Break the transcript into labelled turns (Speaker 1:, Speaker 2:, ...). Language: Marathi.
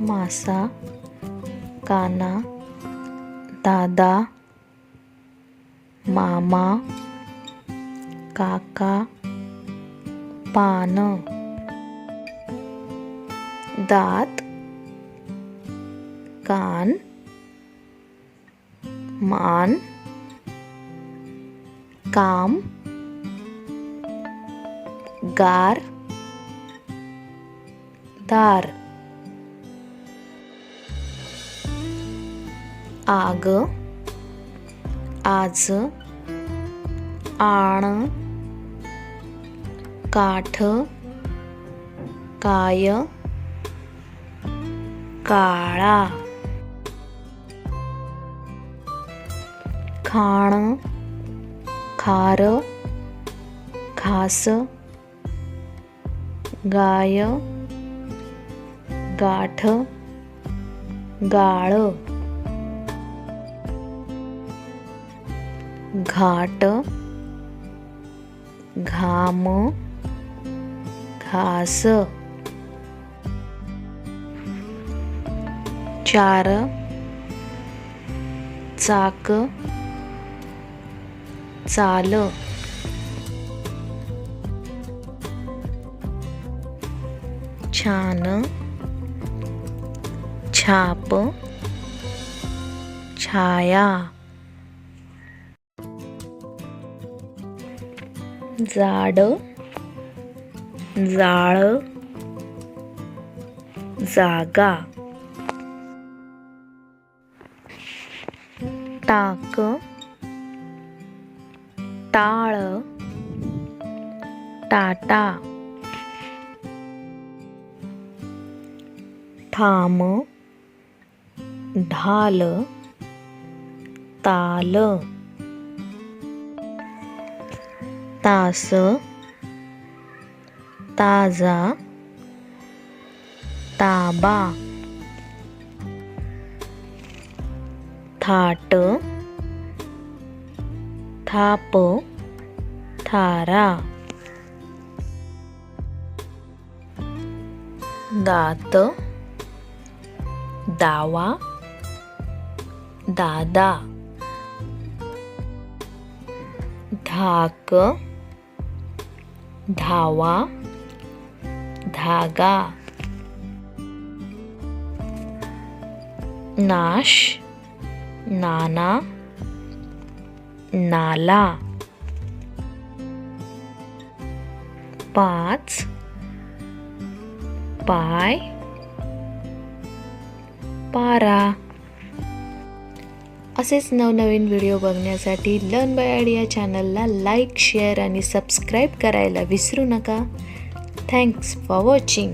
Speaker 1: मासा काना दादा मामा काका पान दात कान मान काम गार दार. आग आज आण काठ काय काळा. खाण खार खास. गाय गाठ गाळ. घाट घाम घास. चार चाक चाल. छान छाप छाया. जाड जाळ जागा. टाक टाळ टाटा. थाम ढाल ताल. तास ताजा ताबा थाट थाप थारा दात दावा दादा धाक धावा धागा नाश नाना नाला पाच पाय पारा. असेच नवनवीन व्हिडिओ बघण्यासाठी लर्न बाय आयडिया चॅनलला लाईक शेअर आणि सबस्क्राईब करायला विसरू नका. Thanks for watching